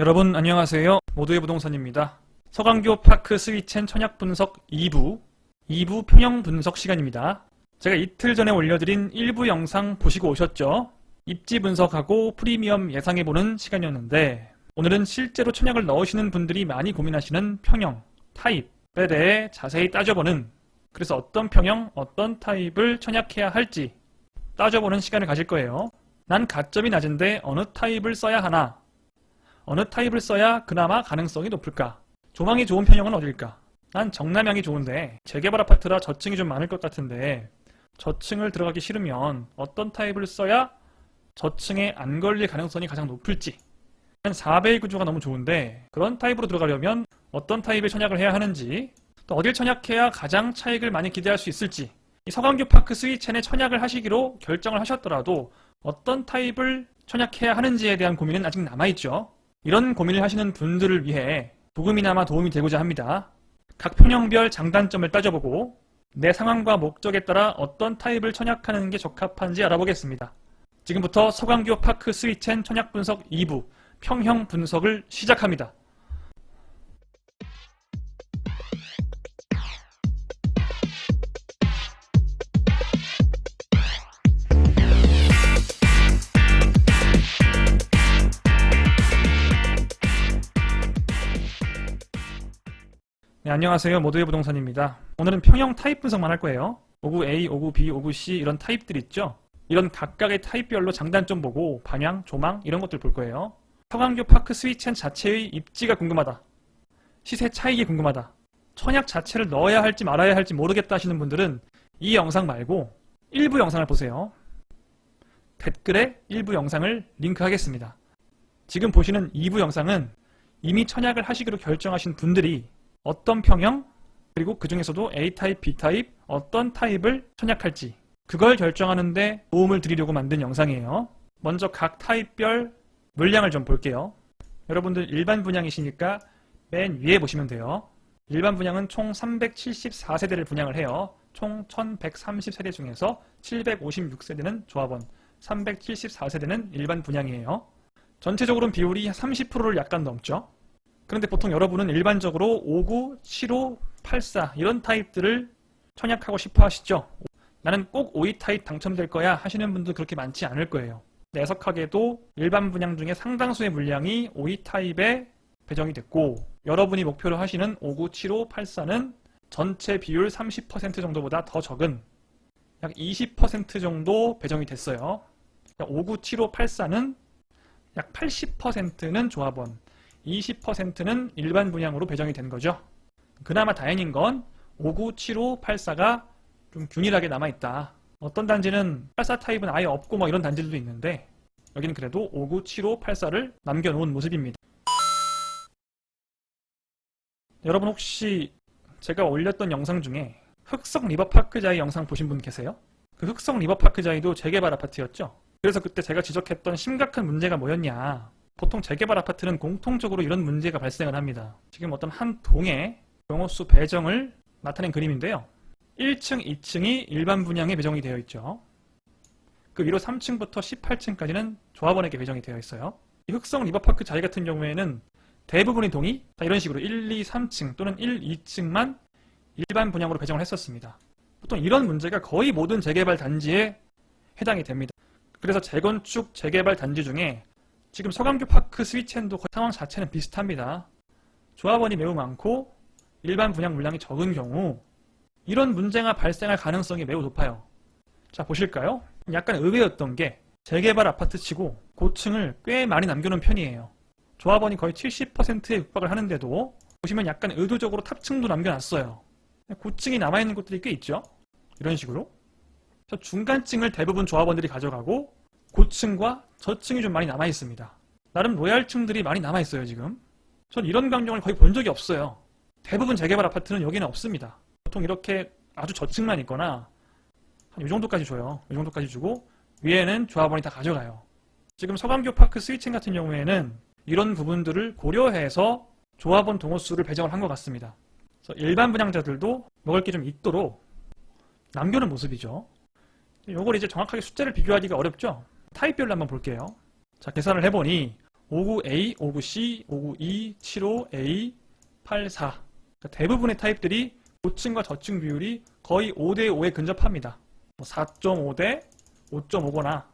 여러분 안녕하세요. 모두의 부동산입니다. 서강교 파크 스위첸 천약 분석 2부, 2부 평형 분석 시간입니다. 제가 이틀 전에 올려드린 1부 영상 보시고 오셨죠? 입지 분석하고 프리미엄 예상해보는 시간이었는데 오늘은 실제로 천약을 넣으시는 분들이 많이 고민하시는 평형, 타입에 대해 자세히 따져보는 그래서 어떤 평형, 어떤 타입을 천약해야 할지 따져보는 시간을 가질 거예요. 난 가점이 낮은데 어느 타입을 써야 하나 어느 타입을 써야 그나마 가능성이 높을까? 조망이 좋은 편형은 어딜까? 난 정남향이 좋은데 재개발 아파트라 저층이 좀 많을 것 같은데 저층을 들어가기 싫으면 어떤 타입을 써야 저층에 안 걸릴 가능성이 가장 높을지 난 4배의 구조가 너무 좋은데 그런 타입으로 들어가려면 어떤 타입의 천약을 해야 하는지 또 어딜 천약해야 가장 차익을 많이 기대할 수 있을지 이 서강규 파크 스위첸에 천약을 하시기로 결정을 하셨더라도 어떤 타입을 천약해야 하는지에 대한 고민은 아직 남아있죠. 이런 고민을 하시는 분들을 위해 조금이나마 도움이 되고자 합니다. 각 평형별 장단점을 따져보고 내 상황과 목적에 따라 어떤 타입을 천약하는 게 적합한지 알아보겠습니다. 지금부터 서강교 파크 스위첸 천약 분석 2부 평형 분석을 시작합니다. 네, 안녕하세요. 모두의 부동산입니다. 오늘은 평형 타입 분석만 할 거예요. 59 A, 59 B, 59 C 이런 타입들 있죠? 이런 각각의 타입별로 장단점 보고 방향, 조망 이런 것들 볼 거예요. 서강교 파크 스위첸 자체의 입지가 궁금하다. 시세 차익이 궁금하다. 천약 자체를 넣어야 할지 말아야 할지 모르겠다 하시는 분들은 이 영상 말고 일부 영상을 보세요. 댓글에 일부 영상을 링크하겠습니다. 지금 보시는 2부 영상은 이미 천약을 하시기로 결정하신 분들이 어떤 평형 그리고 그 중에서도 A 타입, B 타입 어떤 타입을 선약할지 그걸 결정하는데 도움을 드리려고 만든 영상이에요. 먼저 각 타입별 물량을 좀 볼게요. 여러분들 일반 분양이시니까 맨 위에 보시면 돼요. 일반 분양은 총 374세대를 분양을 해요. 총 1130세대 중에서 756세대는 조합원, 374세대는 일반 분양이에요. 전체적으로는 비율이 30%를 약간 넘죠. 그런데 보통 여러분은 일반적으로 59, 75, 84 이런 타입들을 청약하고 싶어 하시죠? 나는 꼭52 타입 당첨될 거야 하시는 분도 그렇게 많지 않을 거예요. 내석하게도 일반 분양 중에 상당수의 물량이 52 타입에 배정이 됐고 여러분이 목표로 하시는 59, 75, 84는 전체 비율 30% 정도보다 더 적은 약 20% 정도 배정이 됐어요. 59, 75, 84는 약 80%는 조합원, 20%는 일반 분양으로 배정이 된 거죠. 그나마 다행인 건 59, 75, 84가 좀 균일하게 남아있다. 어떤 단지는 84 타입은 아예 없고 뭐 이런 단지들도 있는데 여기는 그래도 59, 75, 84를 남겨놓은 모습입니다. 여러분 혹시 제가 올렸던 영상 중에 흑석 리버파크자이 영상 보신 분 계세요? 그 흑석 리버파크자이도 재개발 아파트였죠? 그래서 그때 제가 지적했던 심각한 문제가 뭐였냐 보통 재개발 아파트는 공통적으로 이런 문제가 발생을 합니다. 지금 어떤 한 동의 용호수 배정을 나타낸 그림인데요. 1층, 2층이 일반 분양에 배정이 되어 있죠. 그 위로 3층부터 18층까지는 조합원에게 배정이 되어 있어요. 이 흑성 리버파크 자이 같은 경우에는 대부분의 동이 다 이런 식으로 1, 2, 3층 또는 1, 2층만 일반 분양으로 배정을 했었습니다. 보통 이런 문제가 거의 모든 재개발 단지에 해당이 됩니다. 그래서 재건축 재개발 단지 중에 지금 서강규 파크 스위첸도 상황 자체는 비슷합니다. 조합원이 매우 많고 일반 분양 물량이 적은 경우 이런 문제가 발생할 가능성이 매우 높아요. 자 보실까요? 약간 의외였던 게 재개발 아파트 치고 고층을 꽤 많이 남겨놓은 편이에요. 조합원이 거의 70%에 육박을 하는데도 보시면 약간 의도적으로 탑층도 남겨놨어요. 고층이 남아있는 곳들이 꽤 있죠. 이런 식으로. 중간층을 대부분 조합원들이 가져가고 고층과 저층이 좀 많이 남아 있습니다. 나름 로얄층들이 많이 남아 있어요, 지금. 전 이런 광경을 거의 본 적이 없어요. 대부분 재개발 아파트는 여기는 없습니다. 보통 이렇게 아주 저층만 있거나 한 이 정도까지 줘요. 이 정도까지 주고 위에는 조합원이 다 가져가요. 지금 서강교 파크 스위칭 같은 경우에는 이런 부분들을 고려해서 조합원 동호수를 배정을 한 것 같습니다. 그래서 일반 분양자들도 먹을 게 좀 있도록 남겨놓은 모습이죠. 이걸 이제 정확하게 숫자를 비교하기가 어렵죠. 타입별로 한번 볼게요. 자, 계산을 해보니 59A, 59C, 59E, 75A, 84 그러니까 대부분의 타입들이 고층과 저층 비율이 거의 5대 5에 근접합니다. 4.5대 5.5거나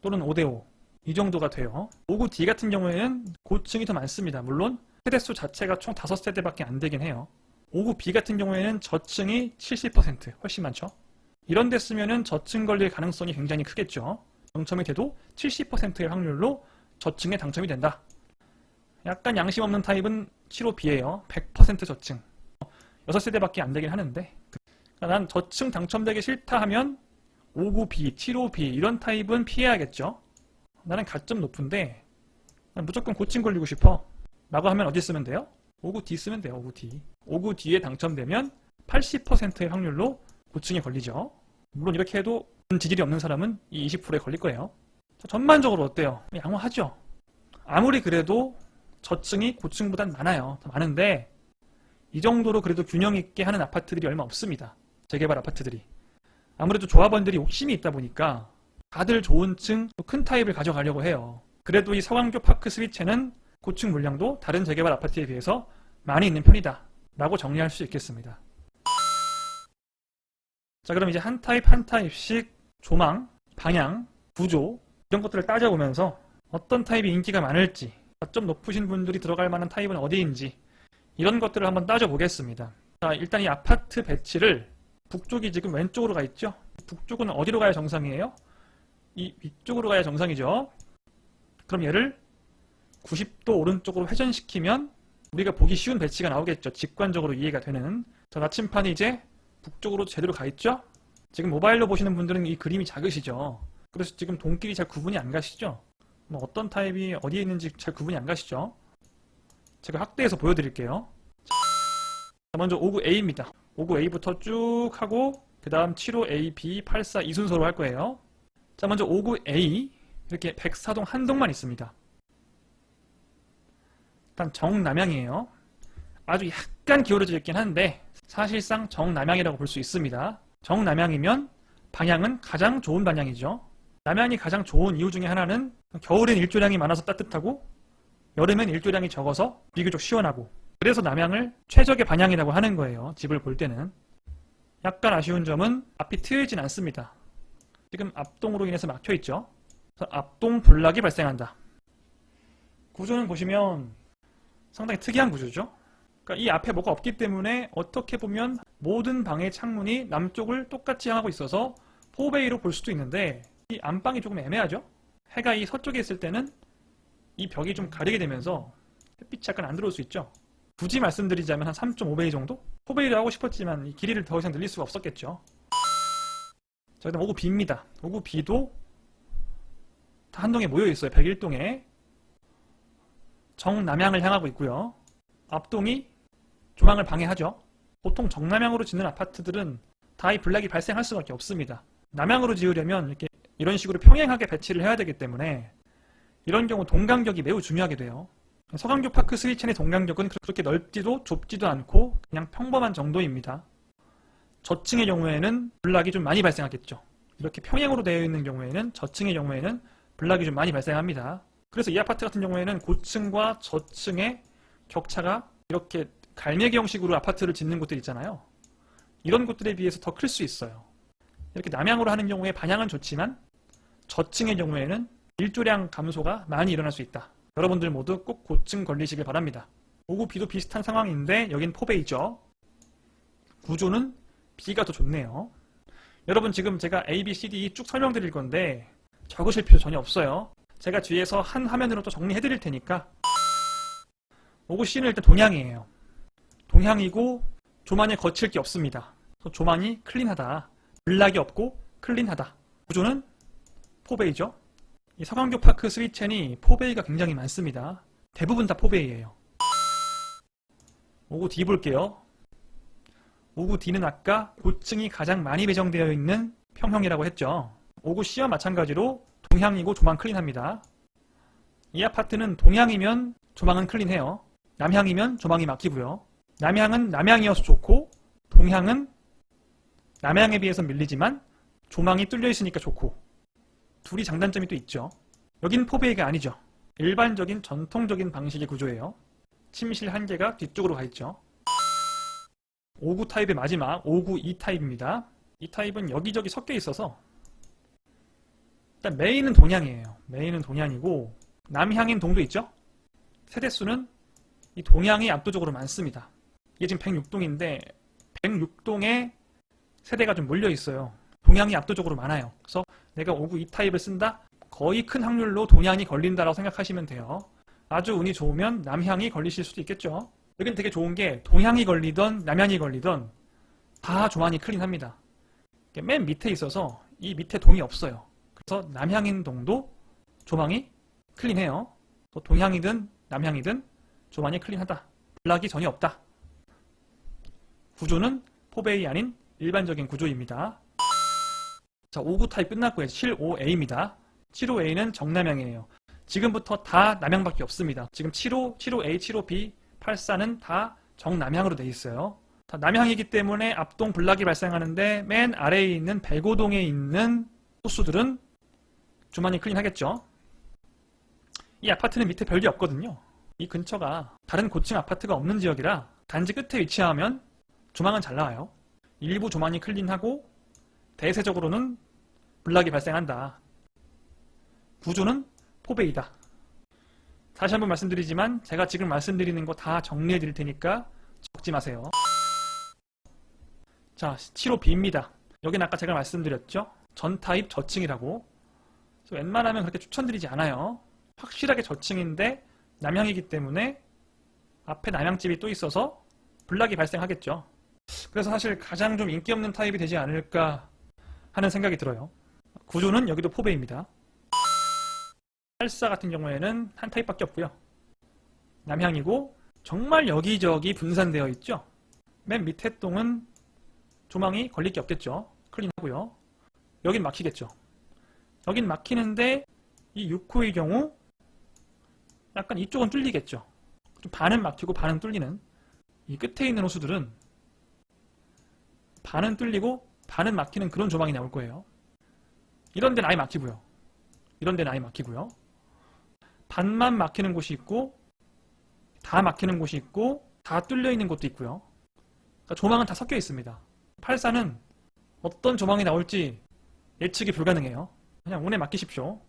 또는 5대 5. 이 정도가 돼요. 59D 같은 경우에는 고층이 더 많습니다. 물론 세대수 자체가 총 5세대밖에 안 되긴 해요. 59B 같은 경우에는 저층이 70% 훨씬 많죠. 이런 데 쓰면은 저층 걸릴 가능성이 굉장히 크겠죠. 당첨이 돼도 70%의 확률로 저층에 당첨이 된다. 약간 양심 없는 타입은 75B예요. 100% 저층. 6세대밖에 안 되긴 하는데 그러니까 난 저층 당첨되기 싫다 하면 59B, 75B 이런 타입은 피해야겠죠. 나는 가점 높은데 난 무조건 고층 걸리고 싶어. 라고 하면 어디 쓰면 돼요? 59D 쓰면 돼요. 59D. 59D에 당첨되면 80%의 확률로 고층에 걸리죠. 물론 이렇게 해도 지질이 없는 사람은 이 20%에 걸릴 거예요. 자, 전반적으로 어때요? 양호하죠? 아무리 그래도 저층이 고층보단 많아요. 더 많은데 이 정도로 그래도 균형 있게 하는 아파트들이 얼마 없습니다. 재개발 아파트들이. 아무래도 조합원들이 욕심이 있다 보니까 다들 좋은 층, 또큰 타입을 가져가려고 해요. 그래도 이 서강교 파크 스위체는 고층 물량도 다른 재개발 아파트에 비해서 많이 있는 편이다. 라고 정리할 수 있겠습니다. 자, 그럼 이제 한 타입 한 타입씩 조망, 방향, 구조, 이런 것들을 따져보면서 어떤 타입이 인기가 많을지, 좀 높으신 분들이 들어갈 만한 타입은 어디인지, 이런 것들을 한번 따져보겠습니다. 자, 일단 이 아파트 배치를 북쪽이 지금 왼쪽으로 가 있죠? 북쪽은 어디로 가야 정상이에요? 이 위쪽으로 가야 정상이죠? 그럼 얘를 90도 오른쪽으로 회전시키면 우리가 보기 쉬운 배치가 나오겠죠. 직관적으로 이해가 되는. 저 나침판이 이제 북쪽으로 제대로 가 있죠? 지금 모바일로 보시는 분들은 이 그림이 작으시죠? 그래서 지금 동길이 잘 구분이 안 가시죠? 뭐 어떤 타입이 어디에 있는지 잘 구분이 안 가시죠? 제가 확대해서 보여드릴게요. 자, 먼저 59A입니다. 59A부터 쭉 하고 그 다음 75A, B, 84 이 순서로 할 거예요. 자, 먼저 59A 이렇게 104동 한 동만 있습니다. 일단 정남향이에요. 아주 약간 기울어져 있긴 한데 사실상 정남향이라고 볼 수 있습니다. 정남향이면 방향은 가장 좋은 방향이죠. 남향이 가장 좋은 이유 중에 하나는 겨울엔 일조량이 많아서 따뜻하고 여름엔 일조량이 적어서 비교적 시원하고 그래서 남향을 최적의 방향이라고 하는 거예요. 집을 볼 때는. 약간 아쉬운 점은 앞이 트이진 않습니다. 지금 앞동으로 인해서 막혀 있죠. 앞동 불락이 발생한다. 구조는 보시면 상당히 특이한 구조죠. 그러니까 이 앞에 뭐가 없기 때문에 어떻게 보면 모든 방의 창문이 남쪽을 똑같이 향하고 있어서 포베이로 볼 수도 있는데 이 안방이 조금 애매하죠. 해가 이 서쪽에 있을 때는 이 벽이 좀 가리게 되면서 햇빛이 약간 안 들어올 수 있죠. 굳이 말씀드리자면 한 3.5베이 정도? 포베이를 하고 싶었지만 이 길이를 더 이상 늘릴 수가 없었겠죠. 자, 그다음 59B입니다. 59B도 다 한동에 모여 있어요. 101동에. 정남향을 향하고 있고요. 앞동이 조망을 방해하죠. 보통 정남향으로 짓는 아파트들은 다이 블랙이 발생할 수밖에 없습니다. 남향으로 지으려면 이렇게 이런 식으로 평행하게 배치를 해야 되기 때문에 이런 경우 동간격이 매우 중요하게 돼요. 서강교 파크 스위첸의 동간격은 그렇게 넓지도 좁지도 않고 그냥 평범한 정도입니다. 저층의 경우에는 블락이 좀 많이 발생하겠죠. 이렇게 평행으로 되어 있는 경우에는 저층의 경우에는 블락이 좀 많이 발생합니다. 그래서 이 아파트 같은 경우에는 고층과 저층의 격차가 이렇게 갈매기 형식으로 아파트를 짓는 곳들 있잖아요. 이런 곳들에 비해서 더 클 수 있어요. 이렇게 남향으로 하는 경우에 방향은 좋지만 저층의 경우에는 일조량 감소가 많이 일어날 수 있다. 여러분들 모두 꼭 고층 걸리시길 바랍니다. 5구 B도 비슷한 상황인데 여긴 포베이죠. 구조는 B가 더 좋네요. 여러분 지금 제가 A, B, C, D 쭉 설명드릴 건데 적으실 필요 전혀 없어요. 제가 뒤에서 한 화면으로 또 정리해드릴 테니까 5구 C는 일단 동향이에요. 동향이고 조만에 거칠 게 없습니다. 조만이 클린하다. 블락이 없고 클린하다. 구조는 포베이죠. 이 서강교 파크 스위첸이 포베이가 굉장히 많습니다. 대부분 다 포베이예요. 5구 D 볼게요. 5구 D는 아까 고층이 가장 많이 배정되어 있는 평형이라고 했죠. 5구 C와 마찬가지로 동향이고 조망 클린합니다. 이 아파트는 동향이면 조망은 클린해요. 남향이면 조망이 막히고요. 남향은 남향이어서 좋고 동향은 남향에 비해서 밀리지만 조망이 뚫려 있으니까 좋고 둘이 장단점이 또 있죠. 여긴 포베이가 아니죠. 일반적인 전통적인 방식의 구조예요. 침실 한 개가 뒤쪽으로 가 있죠. 5구 타입의 마지막 5구 2 타입입니다. 이 타입은 여기저기 섞여 있어서 일단 메인은 동향이에요. 메인은 동향이고 남향인 동도 있죠? 세대수는 이 동향이 압도적으로 많습니다. 이게 지금 106동인데 106동에 세대가 좀 몰려 있어요. 동향이 압도적으로 많아요. 그래서 내가 5구 2 타입을 쓴다? 거의 큰 확률로 동향이 걸린다라고 생각하시면 돼요. 아주 운이 좋으면 남향이 걸리실 수도 있겠죠. 여긴 되게 좋은 게 동향이 걸리던 남향이 걸리던 다 조만이 클린합니다. 맨 밑에 있어서 이 밑에 동이 없어요. 그래서 남향인 동도 조망이 클린해요. 또 동향이든 남향이든 조만이 클린하다. 블락이 전혀 없다. 구조는 포베이 아닌 일반적인 구조입니다. 자, 5구 타입 끝났고요. 75A입니다. 75A는 정남향이에요. 지금부터 다 남향밖에 없습니다. 지금 75, 75A, 75B, 84는 다 정남향으로 돼 있어요. 다 남향이기 때문에 앞동 블락이 발생하는데 맨 아래에 있는 백오동에 있는 호수들은 주만이 클린하겠죠. 이 아파트는 밑에 별게 없거든요. 이 근처가 다른 고층 아파트가 없는 지역이라 단지 끝에 위치하면 조망은 잘 나와요. 일부 조망이 클린하고 대세적으로는 블락이 발생한다. 구조는 포베이다. 다시 한번 말씀드리지만 제가 지금 말씀드리는 거 다 정리해 드릴 테니까 적지 마세요. 자, 75B입니다. 여기는 아까 제가 말씀드렸죠? 전타입 저층이라고. 웬만하면 그렇게 추천드리지 않아요. 확실하게 저층인데 남향이기 때문에 앞에 남향집이 또 있어서 블락이 발생하겠죠. 그래서 사실 가장 좀 인기 없는 타입이 되지 않을까 하는 생각이 들어요. 구조는 여기도 포베입니다. 84 같은 경우에는 한 타입밖에 없고요. 남향이고 정말 여기저기 분산되어 있죠. 맨 밑에 동은 조망이 걸릴 게 없겠죠. 클린하고요. 여긴 막히겠죠. 여긴 막히는데 이 6호의 경우 약간 이쪽은 뚫리겠죠. 좀 반은 막히고 반은 뚫리는 이 끝에 있는 호수들은 반은 뚫리고 반은 막히는 그런 조망이 나올 거예요. 이런 데는 아예 막히고요. 이런 데는 아예 막히고요. 반만 막히는 곳이 있고 다 막히는 곳이 있고 다 뚫려 있는 곳도 있고요. 그러니까 조망은 다 섞여 있습니다. 84는 어떤 조망이 나올지 예측이 불가능해요. 그냥 운에 맡기십시오.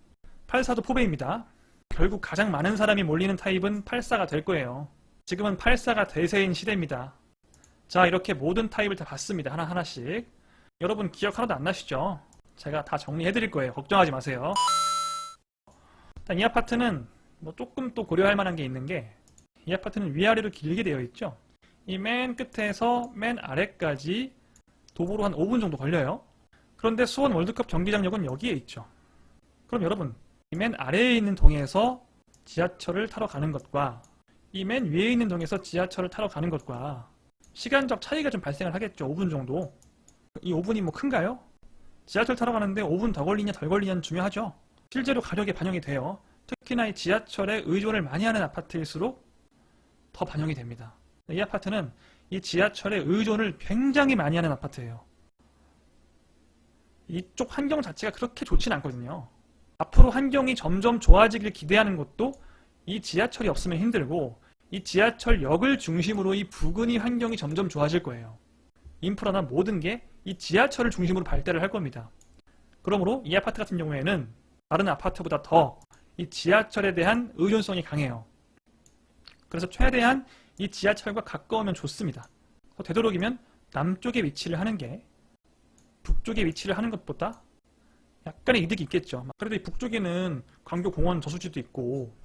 84도 포배입니다. 결국 가장 많은 사람이 몰리는 타입은 84가 될 거예요. 지금은 84가 대세인 시대입니다. 자, 이렇게 모든 타입을 다 봤습니다. 하나하나씩. 여러분 기억 하나도 안 나시죠? 제가 다 정리해 드릴 거예요. 걱정하지 마세요. 일단 이 아파트는 뭐 조금 또 고려할 만한 게 있는 게 이 아파트는 위아래로 길게 되어 있죠. 이 맨 끝에서 맨 아래까지 도보로 한 5분 정도 걸려요. 그런데 수원 월드컵 경기장역은 여기에 있죠. 그럼 여러분 이 맨 아래에 있는 동에서 지하철을 타러 가는 것과 이 맨 위에 있는 동에서 지하철을 타러 가는 것과 시간적 차이가 좀 발생을 하겠죠. 5분 정도. 이 5분이 뭐 큰가요? 지하철 타러 가는데 5분 더 걸리냐 덜 걸리냐는 중요하죠. 실제로 가격에 반영이 돼요. 특히나 이 지하철에 의존을 많이 하는 아파트일수록 더 반영이 됩니다. 이 아파트는 이 지하철에 의존을 굉장히 많이 하는 아파트예요. 이쪽 환경 자체가 그렇게 좋진 않거든요. 앞으로 환경이 점점 좋아지길 기대하는 것도 이 지하철이 없으면 힘들고 이 지하철역을 중심으로 이 부근이 환경이 점점 좋아질 거예요. 인프라나 모든 게 이 지하철을 중심으로 발달을 할 겁니다. 그러므로 이 아파트 같은 경우에는 다른 아파트보다 더 이 지하철에 대한 의존성이 강해요. 그래서 최대한 이 지하철과 가까우면 좋습니다. 되도록이면 남쪽에 위치를 하는 게 북쪽에 위치를 하는 것보다 약간의 이득이 있겠죠. 그래도 이 북쪽에는 광교공원 저수지도 있고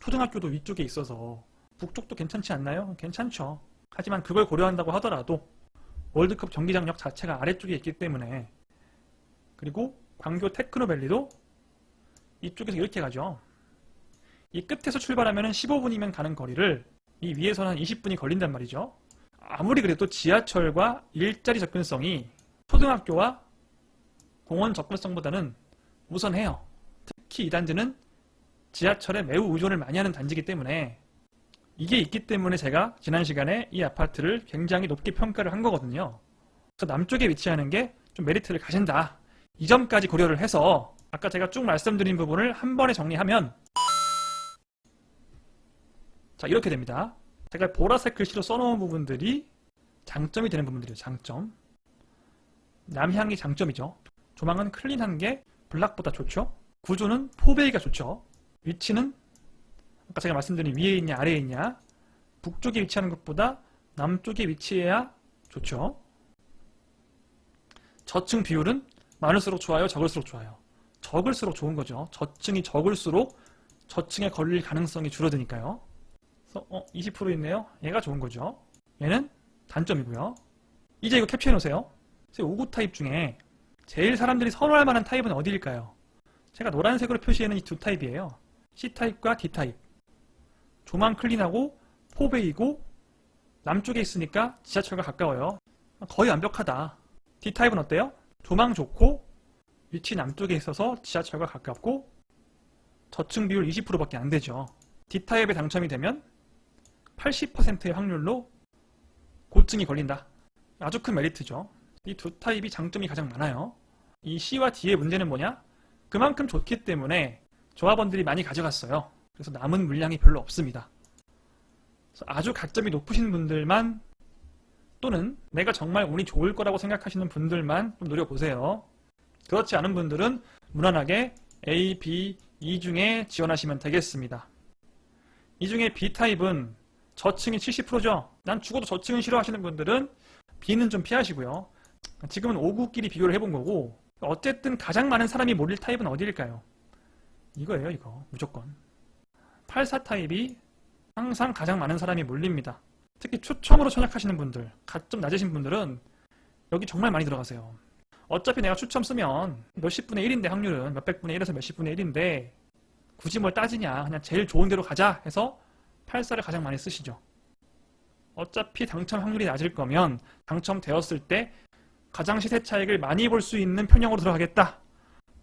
초등학교도 위쪽에 있어서 북쪽도 괜찮지 않나요? 괜찮죠. 하지만 그걸 고려한다고 하더라도 월드컵 경기장역 자체가 아래쪽에 있기 때문에 그리고 광교 테크노밸리도 이쪽에서 이렇게 가죠. 이 끝에서 출발하면 15분이면 가는 거리를 이 위에서는 한 20분이 걸린단 말이죠. 아무리 그래도 지하철과 일자리 접근성이 초등학교와 공원 접근성보다는 우선해요. 특히 이 단지는 지하철에 매우 의존을 많이 하는 단지이기 때문에 이게 있기 때문에 제가 지난 시간에 이 아파트를 굉장히 높게 평가를 한 거거든요. 그래서 남쪽에 위치하는 게 좀 메리트를 가진다. 이 점까지 고려를 해서 아까 제가 쭉 말씀드린 부분을 한 번에 정리하면 자, 이렇게 됩니다. 제가 보라색 글씨로 써놓은 부분들이 장점이 되는 부분들이에요. 장점. 남향이 장점이죠. 조망은 클린한 게 블락보다 좋죠. 구조는 포베이가 좋죠. 위치는 아까 제가 말씀드린 위에 있냐 아래에 있냐 북쪽에 위치하는 것보다 남쪽에 위치해야 좋죠. 저층 비율은 많을수록 좋아요, 적을수록 좋아요. 적을수록 좋은 거죠. 저층이 적을수록 저층에 걸릴 가능성이 줄어드니까요. 그래서 어, 20% 있네요. 얘가 좋은 거죠. 얘는 단점이고요. 이제 이거 캡처해 놓으세요. 5구 타입 중에 제일 사람들이 선호할 만한 타입은 어디일까요? 제가 노란색으로 표시하는 이 두 타입이에요. C타입과 D타입. 조망 클린하고 포베이고 남쪽에 있으니까 지하철과 가까워요. 거의 완벽하다. D타입은 어때요? 조망 좋고 위치 남쪽에 있어서 지하철과 가깝고 저층 비율 20%밖에 안 되죠. D타입에 당첨이 되면 80%의 확률로 고증이 걸린다. 아주 큰 메리트죠. 이 두 타입이 장점이 가장 많아요. 이 C와 D의 문제는 뭐냐? 그만큼 좋기 때문에 조합원들이 많이 가져갔어요. 그래서 남은 물량이 별로 없습니다. 아주 가점이 높으신 분들만 또는 내가 정말 운이 좋을 거라고 생각하시는 분들만 좀 노려보세요. 그렇지 않은 분들은 무난하게 A, B, E 중에 지원하시면 되겠습니다. 이 중에 B타입은 저층이 70%죠. 난 죽어도 저층은 싫어하시는 분들은 B는 좀 피하시고요. 지금은 5구끼리 비교를 해본 거고 어쨌든 가장 많은 사람이 몰릴 타입은 어디일까요? 이거예요, 이거. 무조건. 84 타입이 항상 가장 많은 사람이 몰립니다. 특히 추첨으로 전략하시는 분들, 가점 낮으신 분들은 여기 정말 많이 들어가세요. 어차피 내가 추첨 쓰면 몇십 분의 1인데 확률은 몇백 분의 1에서 몇십 분의 1인데 굳이 뭘 따지냐 그냥 제일 좋은 대로 가자 해서 84를 가장 많이 쓰시죠. 어차피 당첨 확률이 낮을 거면 당첨되었을 때 가장 시세 차익을 많이 볼 수 있는 편형으로 들어가겠다.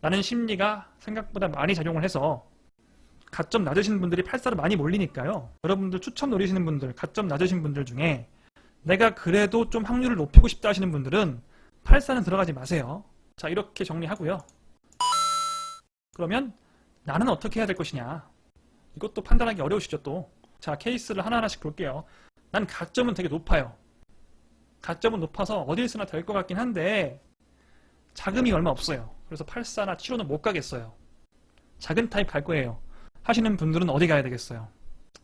라는 심리가 생각보다 많이 작용을 해서 가점 낮으신 분들이 84로 많이 몰리니까요. 여러분들 추첨 노리시는 분들, 가점 낮으신 분들 중에 내가 그래도 좀 확률을 높이고 싶다 하시는 분들은 84는 들어가지 마세요. 자, 이렇게 정리하고요. 그러면 나는 어떻게 해야 될 것이냐. 이것도 판단하기 어려우시죠, 또. 자, 케이스를 하나하나씩 볼게요. 난 가점은 되게 높아요. 가점은 높아서 어딜 쓰나 될 것 같긴 한데 자금이 얼마 없어요. 그래서 84나 7호는 못 가겠어요. 작은 타입 갈 거예요. 하시는 분들은 어디 가야 되겠어요?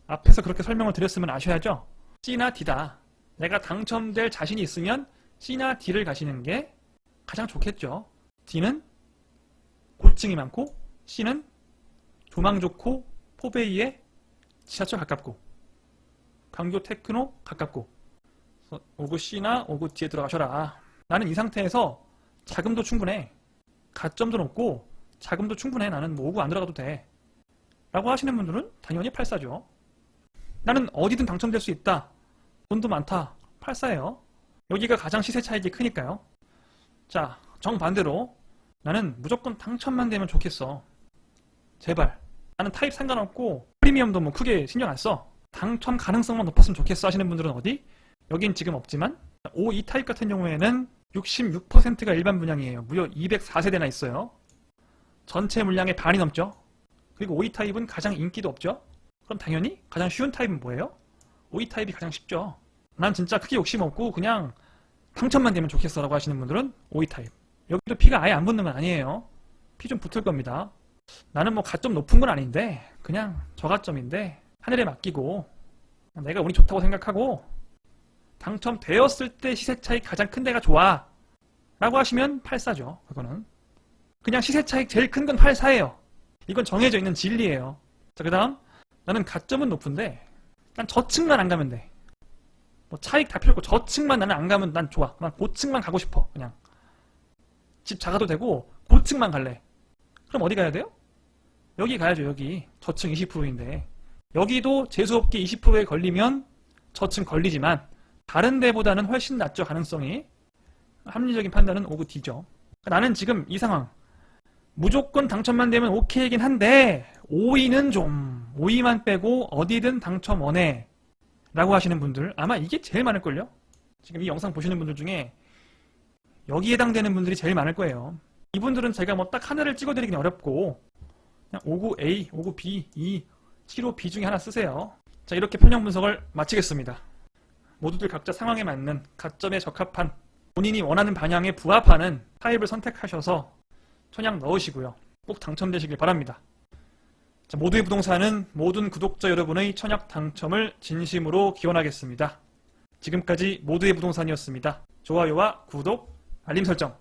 앞에서 그렇게 설명을 드렸으면 아셔야죠? C나 D다. 내가 당첨될 자신이 있으면 C나 D를 가시는 게 가장 좋겠죠. D는 고층이 많고 C는 조망 좋고 포베이에 지하철 가깝고 광교 테크노 가깝고 오구 C나 오구 D에 들어가셔라. 나는 이 상태에서 자금도 충분해. 가점도 높고 자금도 충분해. 나는 뭐 오구 안 들어가도 돼. 라고 하시는 분들은 당연히 84죠. 나는 어디든 당첨될 수 있다. 돈도 많다. 84예요. 여기가 가장 시세 차익이 크니까요. 자, 정반대로 나는 무조건 당첨만 되면 좋겠어. 제발. 나는 타입 상관없고 프리미엄도 뭐 크게 신경 안 써. 당첨 가능성만 높았으면 좋겠어 하시는 분들은 어디? 여긴 지금 없지만 5, 2 타입 같은 경우에는 66%가 일반 분양이에요. 무려 204세대나 있어요. 전체 물량의 반이 넘죠. 그리고 5, 2 타입은 가장 인기도 없죠. 그럼 당연히 가장 쉬운 타입은 뭐예요? 5, 2 타입이 가장 쉽죠. 난 진짜 크게 욕심 없고 그냥 당첨만 되면 좋겠어 라고 하시는 분들은 5, 2 타입. 여기도 피가 아예 안 붙는 건 아니에요. 피 좀 붙을 겁니다. 나는 뭐 가점 높은 건 아닌데 그냥 저가점인데 하늘에 맡기고 내가 운이 좋다고 생각하고 당첨되었을 때 시세 차익 가장 큰 데가 좋아. 라고 하시면 84죠. 그거는. 그냥 시세 차익 제일 큰 건 84예요. 이건 정해져 있는 진리예요. 자, 그 다음. 나는 가점은 높은데, 난 저층만 안 가면 돼. 뭐 차익 다 필요 없고 저층만 나는 안 가면 난 좋아. 난 고층만 가고 싶어. 그냥. 집 작아도 되고, 고층만 갈래. 그럼 어디 가야 돼요? 여기 가야죠, 여기. 저층 20%인데. 여기도 재수 없게 20%에 걸리면 저층 걸리지만, 다른 데보다는 훨씬 낮죠, 가능성이. 합리적인 판단은 오브 D죠. 나는 지금 이 상황. 무조건 당첨만 되면 오케이긴 한데, 5위는 좀, 5위만 빼고 어디든 당첨 원해. 라고 하시는 분들, 아마 이게 제일 많을걸요? 지금 이 영상 보시는 분들 중에 여기에 해당되는 분들이 제일 많을 거예요. 이분들은 제가 뭐 딱 하나를 찍어드리긴 어렵고, 그냥 59A, 59B, 2, 75B 중에 하나 쓰세요. 자, 이렇게 편형 분석을 마치겠습니다. 모두들 각자 상황에 맞는 가점에 적합한 본인이 원하는 방향에 부합하는 타입을 선택하셔서 천약 넣으시고요. 꼭 당첨되시길 바랍니다. 자, 모두의 부동산은 모든 구독자 여러분의 천약 당첨을 진심으로 기원하겠습니다. 지금까지 모두의 부동산이었습니다. 좋아요와 구독, 알림 설정